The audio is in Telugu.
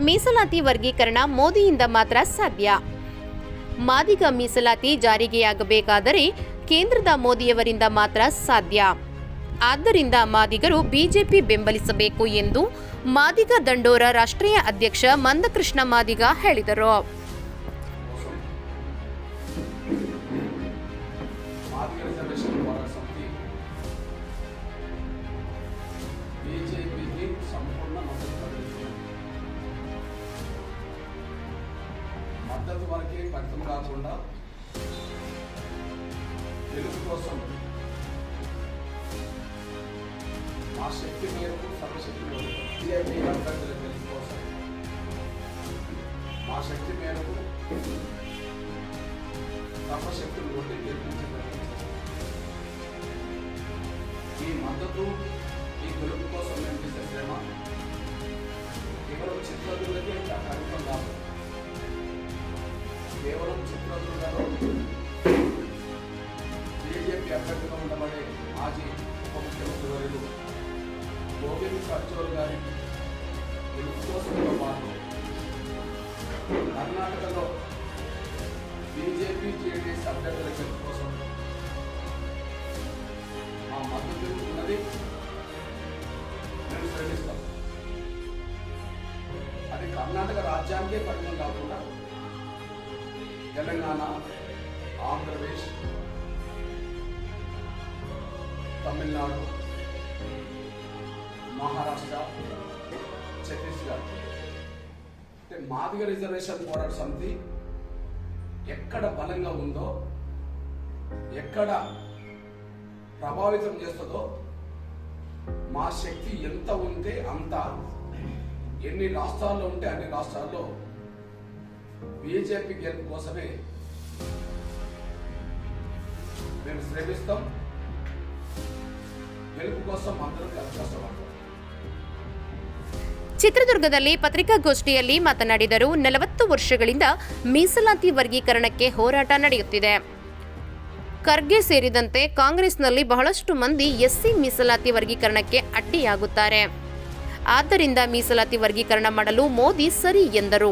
ಮೀಸಲಾತಿ ವರ್ಗೀಕರಣ ಮೋದಿಯಿಂದ ಮಾತ್ರ ಸಾಧ್ಯ. ಮಾದಿಗ ಮೀಸಲಾತಿ ಜಾರಿಗೆಯಾಗಬೇಕಾದರೆ ಕೇಂದ್ರದ ಮೋದಿಯವರಿಂದ ಮಾತ್ರ ಸಾಧ್ಯ. ಆದ್ದರಿಂದ ಮಾದಿಗರು ಬಿಜೆಪಿ ಬೆಂಬಲಿಸಬೇಕು ಎಂದು ಮಾದಿಗ ದಂಡೋರ ರಾಷ್ಟ್ರೀಯ ಅಧ್ಯಕ್ಷ ಮಂದಕೃಷ್ಣ ಮಾದಿಗ ಹೇಳಿದರು. మద్దతు వరకే పరిమితం కాకుండా తెలుగు కోసం మా శక్తి మేరకు సర్వశక్తి మేరకు అభ్యర్థుల తెలుగు కోసం మా శక్తి మేరకు సర్వశక్తులు కొట్టి గెలిపించగలిగారు ఈ మద్దతు ఈ గెలుపు కేవలం చిత్రదుర్గలో బీజేపీ అభ్యర్థిగా ఉండబడే మాజీ ఉప ముఖ్యమంత్రి వర్యులు గోవింద్ కర్చోల్ గారి గెలుపు పాటు కర్ణాటకలో బీజేపీ జేడీఎస్ అభ్యర్థుల గెలుపు కోసం మా మద్దతు ఉన్నది మేము శ్రమిస్తాం. అది కర్ణాటక రాజ్యానికే పరిమితం కాకుండా తెలంగాణ ఆంధ్రప్రదేశ్ తమిళనాడు మహారాష్ట్ర ఛత్తీస్గఢ్. అంటే మాదిగ రిజర్వేషన్ పోరాట సమితి ఎక్కడ బలంగా ఉందో ఎక్కడ ప్రభావితం చేస్తుందో మా శక్తి ఎంత ఉంటే అంత ఎన్ని రాష్ట్రాల్లో ఉంటే అన్ని రాష్ట్రాల్లో బీజేపీ గెలుపు కోసమే మేము శ్రమిస్తాం గెలుపు కోసం అందరం కలిసి కష్టపడతాం ಚಿತ್ರದುರ್ಗದಲ್ಲಿ ಪತ್ರಿಕಾಗೋಷ್ಠಿಯಲ್ಲಿ ಮಾತನಾಡಿದರು ನಲವತ್ತು ವರ್ಷಗಳಿಂದ ಮೀಸಲಾತಿ ವರ್ಗೀಕರಣಕ್ಕೆ ಹೋರಾಟ ನಡೆಯುತ್ತಿದೆ ಖರ್ಗೆ ಸೇರಿದಂತೆ ಕಾಂಗ್ರೆಸ್ನಲ್ಲಿ ಬಹಳಷ್ಟು ಮಂದಿ ಎಸ್ಸಿ ಮೀಸಲಾತಿ ವರ್ಗೀಕರಣಕ್ಕೆ ಅಡ್ಡಿಯಾಗುತ್ತಾರೆ ಆದ್ದರಿಂದ ಮೀಸಲಾತಿ ವರ್ಗೀಕರಣ ಮಾಡಲು ಮೋದಿ ಸರಿ ಎಂದರು